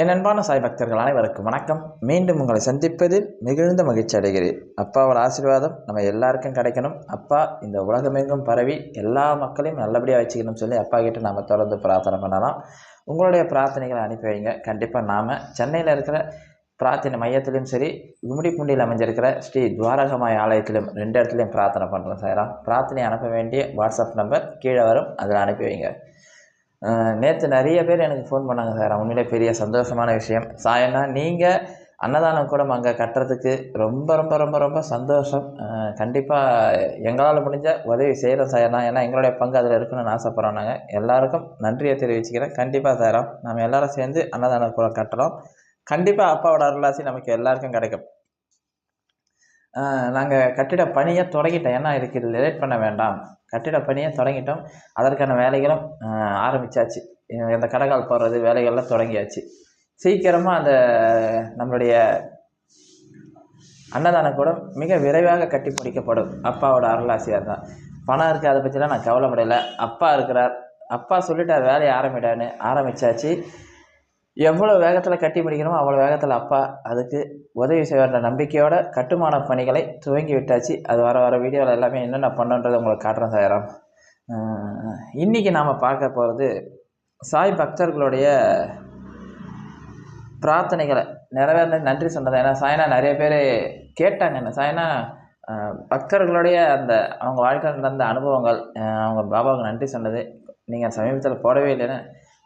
என் அன்பான சாய் பக்தர்கள் அனைவருக்கும் வணக்கம். மீண்டும் உங்களை சந்திப்பதில் மிகுந்த மகிழ்ச்சி அடைகிறேன். அப்பாவோட ஆசீர்வாதம் நம்ம எல்லாருக்கும் கிடைக்கணும். அப்பா இந்த உலகமெங்கும் பரவி எல்லா மக்களையும் நல்லபடியாக வச்சுக்கணும்னு சொல்லி அப்பா கிட்ட நம்ம தொடர்ந்து பிரார்த்தனை பண்ணலாம். உங்களுடைய பிரார்த்தனைகளை அனுப்பி வைங்க. கண்டிப்பாக நாம் சென்னையில் இருக்கிற பிரார்த்தனை மையத்திலையும் சரி கும்மிடிப்பூண்டியில் அமைஞ்சிருக்கிற ஸ்ரீ துவாரகமாய் ஆலயத்திலும் ரெண்டு இடத்துலையும் பிரார்த்தனை பண்ணுறோம் சாய்ராம். பிரார்த்தனை அனுப்ப வேண்டிய வாட்ஸ்அப் நம்பர் கீழே வரும். அதில் அனுப்பி வைங்க. நேற்று நிறைய பேர் எனக்கு ஃபோன் பண்ணாங்க சார் உண்மையிலே பெரிய சந்தோஷமான விஷயம். சாயண்ணா நீங்கள் அன்னதானம் கூட அங்கே கட்டுறதுக்கு ரொம்ப ரொம்ப ரொம்ப ரொம்ப சந்தோஷம். கண்டிப்பாக எங்களால் முடிஞ்ச உதவி செய்கிறோம் நான் ஏன்னா எங்களுடைய பங்கு அதில் இருக்கணும்னு ஆசைப்பட்றோம் நாங்கள் எல்லாருக்கும் நன்றியை தெரிவிச்சுக்கிறேன். கண்டிப்பாக சாரம் நம்ம எல்லாரும் சேர்ந்து அன்னதானம் கூட கட்டுறோம். கண்டிப்பாக அப்பாவோட அருளாசி நமக்கு எல்லாருக்கும் கிடைக்கும். நாங்கள் கட்டிட பணியை தொடங்கிட்டோம். ஏன்னா இதுக்கு லேட் பண்ண வேண்டாம். கட்டிட பணியை தொடங்கிட்டோம். அதற்கான வேலைகளும் ஆரம்பித்தாச்சு இந்த கடகால் போடுறது வேலைகள்லாம் தொடங்கியாச்சு. சீக்கிரமாக அந்த நம்மளுடைய அன்னதான கூட மிக விரைவாக கட்டி முடிக்கப்படும். அப்பாவோட அருளாசியார் தான். பணம் இருக்குது அதை பற்றிலாம் நான் கவலைப்படலை. அப்பா இருக்கிறார். அப்பா சொல்லிட்டார் வேலையை ஆரம்பிடான்னு. ஆரம்பித்தாச்சு எவ்வளோ வேகத்தில் கட்டி முடிக்கணுமோ அவ்வளோ வேகத்தில் அப்பா அதுக்கு உதவி செய்வார்ன்ற நம்பிக்கையோட கட்டுமான பணிகளை துவங்கி விட்டாச்சு. அது வர வர வீடியோவில் எல்லாமே என்னென்ன பண்ணுன்றதை உங்களுக்கு காட்டுறேன் சாயிரம் இன்றைக்கி நாம் பார்க்க போகிறது சாய் பக்தர்களுடைய பிரார்த்தனைகளை நிறைவேற நன்றி சொன்னது. ஏன்னா சாய்னா நிறைய பேர் கேட்டாங்க. என்ன சாய்னா பக்தர்களுடைய அந்த அவங்க வாழ்க்கையில் நடந்த அனுபவங்கள் அவங்க பாபாவுக்கு நன்றி சொன்னது. நீங்கள் சமீபத்தில் போடவே இல்லைன்னு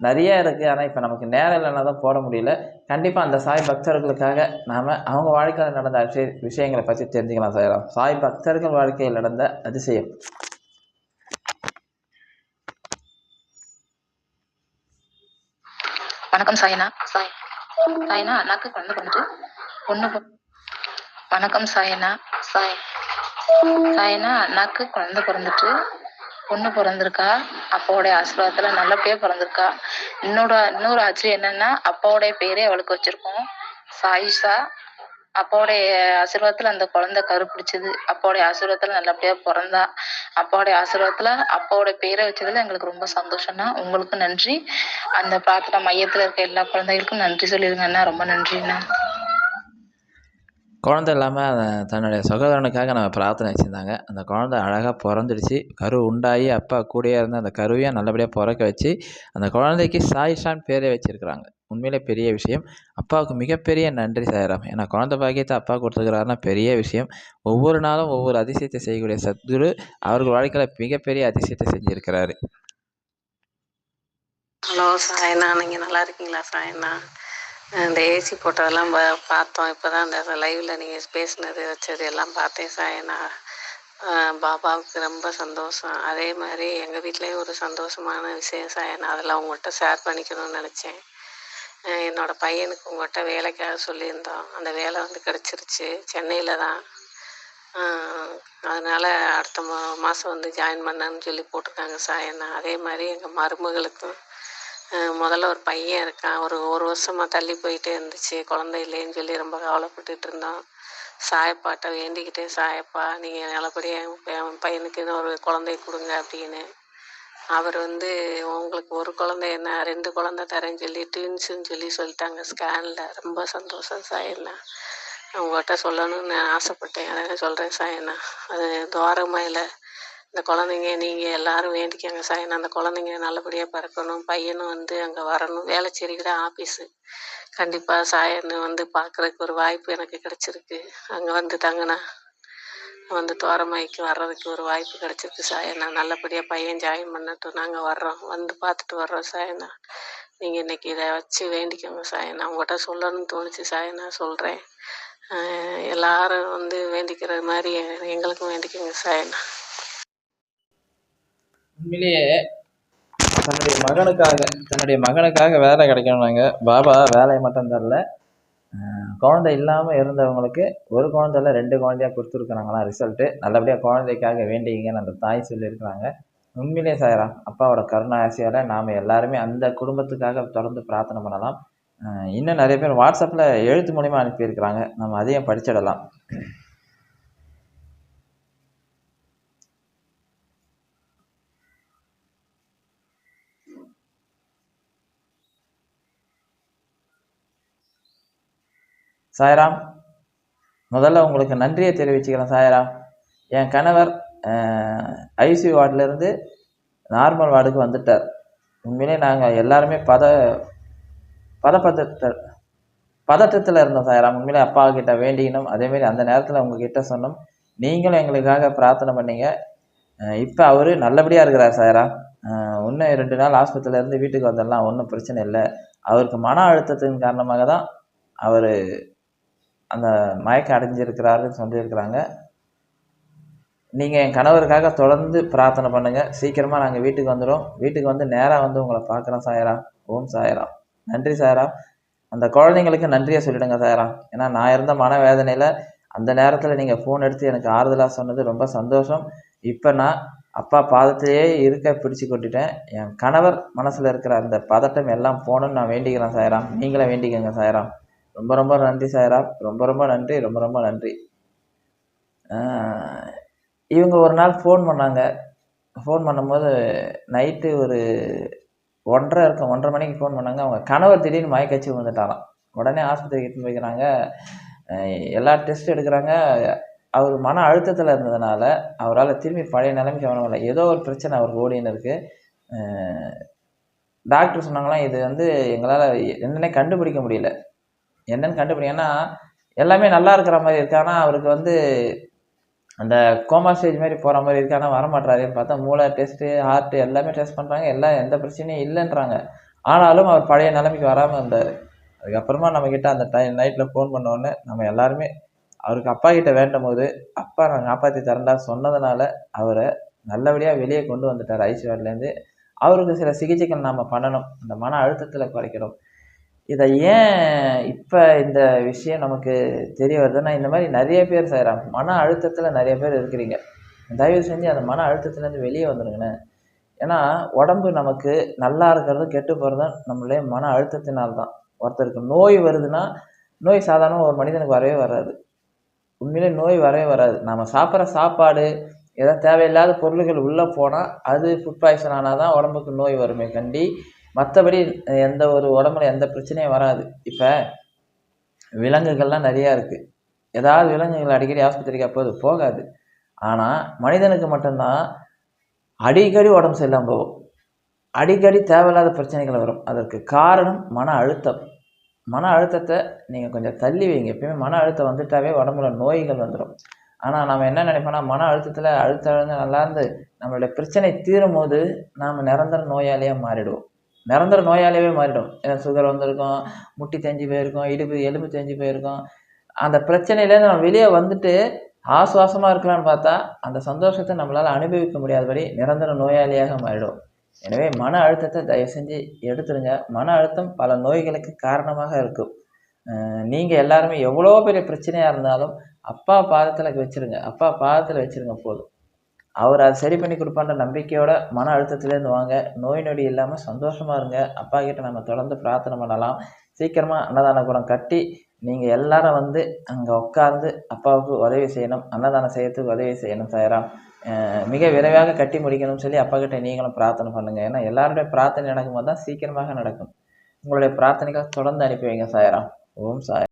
நிறைய இருக்குது ஆனால் இப்போ நமக்கு நேரம் இல்லைனா தான் போட முடியல. கண்டிப்பாக அந்த சாய் பக்தர்களுக்காக நாம் அவங்க வாழ்க்கையில் நடந்த விஷய விஷயங்களை பற்றி தெரிஞ்சுக்கலாம் செய்யலாம் சாய் பக்தர்கள் வாழ்க்கையில் நடந்த அதிசயம். வணக்கம் சாய்னா. சாய் சாய்னா அண்ணாக்கு குழந்தை பிறந்துட்டு. பொண்ணு வணக்கம் சாயனா. சாய் சாயனா அண்ணாக்கு குழந்தை பிறந்துட்டு. பொண்ணு பிறந்திருக்கா? அப்பாவுடைய ஆசீர்வாதத்துல நல்லபடியா பிறந்திருக்கா. இன்னொரு இன்னொரு ஆச்சரியம் என்னன்னா அப்பாவுடைய பேரே அவளுக்கு வச்சிருக்கோம். சாயிஷா அப்பாவுடைய ஆசீர்வாதத்துல அந்த குழந்தை கருப்பிடிச்சது. அப்பாவுடைய ஆசீர்வாதத்துல நல்லபடியா பிறந்தா. அப்பாவுடைய ஆசீர்வாதத்துல அப்பாவோட பேரை வச்சதுல எங்களுக்கு ரொம்ப சந்தோஷம்னா உங்களுக்கு நன்றி. அந்த பிரார்த்தனை மையத்துல இருக்க எல்லா குழந்தைகளுக்கும் நன்றி சொல்லிருங்க அண்ணா. ரொம்ப நன்றிண்ணா. குழந்த இல்லாமல் தன்னுடைய சகோதரனுக்காக நம்ம பிரார்த்தனை வச்சுருந்தாங்க. அந்த குழந்த அழகாக பிறந்துடுச்சு. கரு உண்டாகி அப்பா கூடயே இருந்து அந்த கருவையும் நல்லபடியாக பிறக்க வச்சு அந்த குழந்தைக்கு சாயிஷான் பேரே வச்சுருக்குறாங்க. உண்மையிலே பெரிய விஷயம். அப்பாவுக்கு மிகப்பெரிய நன்றி சாயிரம். ஏன்னா குழந்தை பாக்கியத்தை அப்பா கொடுத்துருக்கிறாருன்னா பெரிய விஷயம். ஒவ்வொரு நாளும் ஒவ்வொரு அதிசயத்தை செய்யக்கூடிய சத்குரு அவர்கள் வாழ்க்கையில் மிகப்பெரிய அதிசயத்தை செஞ்சுருக்கிறாரு. ஹலோ சாயண்ணா நீங்கள் நல்லா இருக்கீங்களா? சாயண்ணா இந்த ஏசி போட்டதெல்லாம் பார்த்தோம். இப்போ தான் இந்த லைவில் நீங்கள் பேசினது வச்சது எல்லாம் பார்த்தேன் சாயண்ணா பாபாவுக்கு ரொம்ப சந்தோஷம். அதே மாதிரி எங்கள் வீட்லேயும் ஒரு சந்தோஷமான விஷயம் சாயண்ணா அதெல்லாம் உங்கள்கிட்ட ஷேர் பண்ணிக்கணும்னு நினச்சேன். என்னோடய பையனுக்கு உங்கள்கிட்ட வேலைக்காக சொல்லியிருந்தோம். அந்த வேலை வந்து கிடச்சிருச்சு. சென்னையில் தான். அதனால் அடுத்த மா மாதம் வந்து ஜாயின் பண்ணன்னு சொல்லி போட்டிருக்காங்க சாயண்ணா அதே மாதிரி எங்கள் மருமகளுக்கும் முதல்ல ஒரு பையன் இருக்கான். ஒரு ஒரு வருஷமாக தள்ளி போயிட்டே இருந்துச்சு. குழந்தை இல்லைன்னு சொல்லி ரொம்ப கவலைப்பட்டுட்டு இருந்தோம் சாயப்பாட்ட வேண்டிக்கிட்டே சாயப்பா நீங்கள் நல்லபடியாக என் பையனுக்கு இன்னும் ஒரு குழந்தை கொடுங்க அப்படின்னு. அவர் வந்து உங்களுக்கு ஒரு குழந்தை என்ன ரெண்டு குழந்தை தரேன்னு சொல்லி ட்வின்ஸுன்னு சொல்லி சொல்லிட்டாங்க ஸ்கேனில் ரொம்ப சந்தோஷம் சாயண்ணா. உங்கள்கிட்ட சொல்லணும்னு நான் ஆசைப்பட்டேன். அதை சொல்கிறேன் சாயண்ணா. அது துவாரமாயில் இந்த குழந்தைங்க நீங்கள் எல்லாரும் வேண்டிக்கங்க சாயன் அந்த குழந்தைங்க நல்லபடியாக பிறக்கணும். பையனும் வந்து அங்கே வரணும். வேலைச்சேரி கூட ஆஃபீஸு கண்டிப்பாக சாயன்னு வந்து பார்க்குறதுக்கு ஒரு வாய்ப்பு எனக்கு கிடச்சிருக்கு. அங்கே வந்து தங்கினா வந்து தோரமாய்க்கு வர்றதுக்கு ஒரு வாய்ப்பு கிடச்சிருக்கு சாயண்ணா நல்லபடியாக பையன் ஜாயின் பண்ணட்டும். நாங்கள் வர்றோம். வந்து பார்த்துட்டு வர்றோம் சாயண்ணா நீங்கள் இன்னைக்கு இதை வச்சு வேண்டிக்கோங்க சாயண்ணா உங்கள்கிட்ட சொல்லணும்னு தோணுச்சு சாயண்ணா சொல்கிறேன் எல்லாரும் வந்து வேண்டிக்கிற மாதிரி எங்களுக்கும் வேண்டிக்கோங்க சாயண்ணா உண்மையிலேயே தன்னுடைய மகனுக்காக தன்னுடைய மகனுக்காக வேலை கிடைக்கணும்னாங்க. பாபா வேலையை மட்டும் தரல. குழந்தை இல்லாமல் இருந்தவங்களுக்கு ஒரு குழந்தைல ரெண்டு குழந்தையாக கொடுத்துருக்குறாங்களாம் ரிசல்ட்டு நல்லபடியாக குழந்தைக்காக வேண்டிங்கன்னு அந்த தாய் சொல்லியிருக்கிறாங்க. உண்மையிலே சாயரா அப்பாவோட கருணாசியால் நாம் எல்லாருமே அந்த குடும்பத்துக்காக தொடர்ந்து பிரார்த்தனை பண்ணலாம். இன்னும் நிறைய பேர் வாட்ஸ்அப்பில் எழுத்து மூலிமா அனுப்பியிருக்கிறாங்க. நம்ம அதையும் படிச்சிடலாம். சாய்ராம் முதல்ல உங்களுக்கு நன்றியை தெரிவிச்சுக்கிறேன் சாய்ராம். என் கணவர் ஐசியூ வார்டிலேருந்து நார்மல் வார்டுக்கு வந்துட்டார். உண்மையிலே நாங்கள் எல்லாருமே பத பதப்பதத்த பதட்டத்தில் இருந்தோம் சாய்ராம். உண்மையிலே அப்பா கிட்ட வேண்டிக்கணும். அதேமாரி அந்த நேரத்தில் உங்ககிட்ட சொன்னோம். நீங்களும் எங்களுக்காக பிரார்த்தனை பண்ணீங்க. இப்போ அவர் நல்லபடியாக இருக்கிறார் சாயரா இன்னும் ரெண்டு நாள் ஆஸ்பத்திரியிலேருந்து வீட்டுக்கு வந்துடலாம். ஒன்றும் பிரச்சனை இல்லை. அவருக்கு மன அழுத்தத்தின் காரணமாக தான் அவர் அந்த மயக்கம் அடைஞ்சிருக்கிறாருன்னு சொல்லியிருக்கிறாங்க. நீங்கள் என் கணவருக்காக தொடர்ந்து பிரார்த்தனை பண்ணுங்கள் சீக்கிரமாக நாங்கள் வீட்டுக்கு வந்துடும் வீட்டுக்கு வந்து நேராக வந்து உங்களை பார்க்குறோம் சாயரா. ஓம் சாயரா. நன்றி சாயரா. அந்த குழந்தைங்களுக்கு நன்றியை சொல்லிடுங்க சாயரா. ஏன்னா நான் இருந்த மனவேதனையில் அந்த நேரத்தில் நீங்கள் ஃபோன் எடுத்து எனக்கு ஆறுதலாக சொன்னது ரொம்ப சந்தோஷம். இப்போ நான் அப்பா பாதத்திலேயே இருக்க பிடிச்சு கொட்டிட்டேன். என் கணவர் மனசில் இருக்கிற அந்த பதட்டம் எல்லாம் போகணும்னு நான் வேண்டிக்கிறேன் சாயராம் நீங்களே வேண்டிக்கங்க சாயராம் ரொம்ப ரொம்ப நன்றி சாயராம். ரொம்ப ரொம்ப நன்றி ரொம்ப ரொம்ப நன்றி. இவங்க ஒரு நாள் ஃபோன் பண்ணாங்க. ஃபோன் பண்ணும்போது நைட்டு ஒரு ஒன்றரை இருக்கும் ஒன்றரை மணிக்கு ஃபோன் பண்ணாங்க. அவங்க கணவர் திடீர்னு மயக்கச்சி வந்துட்டாராம் உடனே ஆஸ்பத்திரிக்கு எடுத்துன்னு போய்க்கிறாங்க. எல்லா டெஸ்ட் எடுக்கிறாங்க. அவர் மன அழுத்தத்தில் இருந்ததுனால அவரால் திரும்பி பழைய நிலைமைக்கு வர ஏதோ ஒரு பிரச்சனை அவருக்கு ஓடின்னு இருக்குது டாக்டர் சொன்னாங்களாம் இது வந்து எங்களால் என்னன்னே கண்டுபிடிக்க முடியல. என்னன்னு கண்டுபிடிக்க ஏன்னா எல்லாமே நல்லா இருக்கிற மாதிரி இருக்கு. ஆனால் அவருக்கு வந்து அந்த கோமா ஸ்டேஜ் மாதிரி போகிற மாதிரி இருக்கு. ஆனால் வரமாட்டாருன்னு பார்த்தா மூளை டெஸ்ட்டு ஹார்ட் எல்லாமே டெஸ்ட் பண்ணுறாங்க எல்லாம் எந்த பிரச்சனையும் இல்லைன்றாங்க. ஆனாலும் அவர் பழைய நிலைமைக்கு வராமல் இருந்தார். அதுக்கப்புறமா நம்மக்கிட்ட அந்த டைம் நைட்டில் ஃபோன் பண்ணோடனே நம்ம எல்லாருமே அவருக்கு அப்பா கிட்ட வேண்டும் போது அப்பா நான் காப்பாற்றி தரண்டா சொன்னதுனால அவரை நல்லபடியாக வெளியே கொண்டு வந்துட்டார். ஐசி வார்ட்லேருந்து அவருக்கு சில சிகிச்சைகள் நாம் பண்ணணும். அந்த மன அழுத்தத்தில் குறைக்கணும். இதை ஏன் இப்போ இந்த விஷயம் நமக்கு தெரிய வருதுன்னா இந்த மாதிரி நிறைய பேர் செய்கிறாங்க மன அழுத்தத்தில் நிறைய பேர் இருக்கிறீங்க. தயவு செஞ்சு அந்த மன அழுத்தத்துலேருந்து வெளியே வந்துடுங்கண்ணே ஏன்னா உடம்பு நமக்கு நல்லா இருக்கிறதும் கெட்டு போகிறதும் நம்மளுடைய மன அழுத்தத்தினால்தான். ஒருத்தருக்கு நோய் வருதுன்னா நோய் சாதாரணமாக ஒரு மனிதனுக்கு வரவே வராது. உண்மையிலே நோய் வரவே வராது. நம்ம சாப்பிட்ற சாப்பாடு ஏதாவது தேவையில்லாத பொருள்கள் உள்ளே போனால் அது ஃபுட் பாய்சன் ஆனால் தான் உடம்புக்கு நோய் வருமே கண்டி மற்றபடி எந்த ஒரு உடம்புல எந்த பிரச்சனையும் வராது. இப்போ விலங்குகள்லாம் நிறையா இருக்குது ஏதாவது விலங்குகள் அடிக்கடி ஆஸ்பத்திரிக்கு அப்போது போகாது. ஆனால் மனிதனுக்கு மட்டும்தான் அடிக்கடி உடம்பு சரியில்லாமல் போகும். அடிக்கடி தேவையில்லாத பிரச்சனைகள் வரும். அதற்கு காரணம் மன அழுத்தம். மன அழுத்தத்தை நீங்கள் கொஞ்சம் தள்ளி வைங்க. எப்பயுமே மன அழுத்தம் வந்துட்டாவே உடம்புல நோய்கள் வந்துடும் ஆனால் நம்ம என்ன நினைப்போம்னா மன அழுத்தத்தில் அழுத்தம் அழுந்து நல்லா இருந்து நம்மளுடைய பிரச்சனை தீரும் போது நாம் நிரந்தர நோயாளியாக மாறிடுவோம். நிரந்தர நோயாளியாகவே மாறிடும். ஏன்னா சுகர் வந்திருக்கும் முட்டி தேஞ்சு போயிருக்கும் இடுப்பு எலும்பு தேஞ்சு போயிருக்கும். அந்த பிரச்சனையிலேருந்து நம்ம வெளியே வந்துட்டு ஆசுவாசமாக இருக்கலாம்னு பார்த்தா அந்த சந்தோஷத்தை நம்மளால் அனுபவிக்க முடியாதபடி நிரந்தர நோயாளியாக மாறிடும். எனவே மன அழுத்தத்தை தயவு செஞ்சு எடுத்துருங்க. மன அழுத்தம் பல நோய்களுக்கு காரணமாக இருக்கும். நீங்கள் எல்லாருமே எவ்வளோ பெரிய பிரச்சனையாக இருந்தாலும் அப்பா பாதத்தில் வச்சுருங்க. அப்பா பாதத்தில் வச்சுருங்க போதும். அவர் அதை சரி பண்ணி கொடுப்பான்ற நம்பிக்கையோட மன அழுத்தத்துலேருந்து வாங்க. நோய் நொடி இல்லாமல் சந்தோஷமாக இருங்க. அப்பா கிட்ட நம்ம தொடர்ந்து பிரார்த்தனை பண்ணலாம். சீக்கிரமாக அன்னதான குணம் கட்டி நீங்கள் எல்லாரும் வந்து அங்கே உட்காந்து அப்பாவுக்கு உதவி செய்யணும். அன்னதானம் செய்யறதுக்கு உதவி செய்யணும் சாயராம் மிக விரைவாக கட்டி முடிக்கணும்னு சொல்லி அப்பா கிட்ட நீங்களும் பிரார்த்தனை பண்ணுங்கள் ஏன்னா எல்லாருடைய பிரார்த்தனை நடக்கும்போது தான் சீக்கிரமாக நடக்கும். உங்களுடைய பிரார்த்தனைகள் தொடர்ந்து அனுப்பி வைங்க சாயராம் ஓம் சாய்